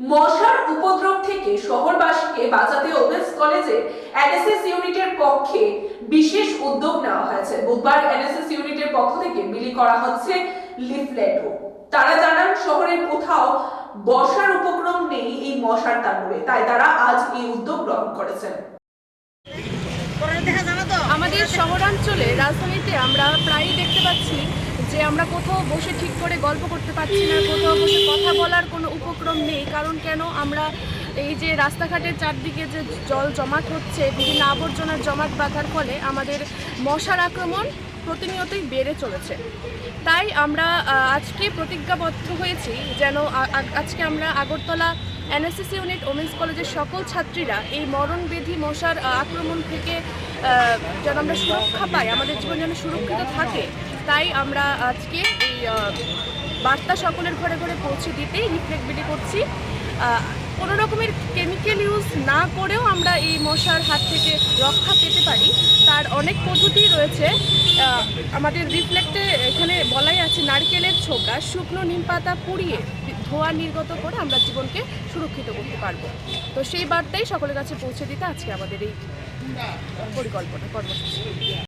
মশার উপদ্রব থেকে শহরবাসীকে বাঁচাতে ওমেন্স কলেজে এনএসএস ইউনিটের পক্ষে বিশেষ উদ্যোগ নেওয়া হয়েছে। বুধবার এনএসএস ইউনিটের পক্ষ থেকে বিলি করা হচ্ছে লিফলেটও তারা জানান, শহরের কোথাও বসার উপক্রম নেই এই মশার তাণ্ডবে, তাই তারা আজ এই উদ্যোগ গ্রহণ করেছেন। আমাদের শহরাঞ্চলে, রাজধানীতে আমরা প্রায়ই দেখতে পাচ্ছি যে আমরা কোথাও বসে ঠিক করে গল্প করতে পারছি না, কোথাও বসে বলার কোনো উপক্রম নেই, কারণ কেন আমরা এই যে রাস্তাঘাটের চারদিকে যে জল জমাট হচ্ছে, বিভিন্ন আবর্জনার জমাট বাঁধার ফলে আমাদের মশার আক্রমণ প্রতিনিয়তই বেড়ে চলেছে। তাই আমরা আজকে প্রতিজ্ঞাবদ্ধ হয়েছি যেন আজকে আমরা আগরতলা এনএসএস ইউনিট ওমেন্স কলেজের সকল ছাত্রীরা এই মরণবেধি মশার আক্রমণ থেকে যেন আমরা সুরক্ষা পাই, আমাদের জীবন যেন সুরক্ষিত থাকে, তাই আমরা আজকে এই বার্তা সকলের ঘরে ঘরে পৌঁছে দিতেই রিফ্লেক্ট বিলি করছি কোনো রকমের কেমিক্যাল ইউজ না করেও আমরা এই মশার হাত থেকে রক্ষা পেতে পারি। তার অনেক পদ্ধতি রয়েছে। আমাদের রিফ্লেক্টে এখানে বলাই আছে নারকেলের ছোকা শুকনো নিম পাতা পুড়িয়ে ধোঁয়া নির্গত করে আমরা জীবনকে সুরক্ষিত করতে পারব। তো সেই বার্তাই সকলের কাছে পৌঁছে দিতে আজকে আমাদের এই পরিকল্পনা, কর্মসূচি।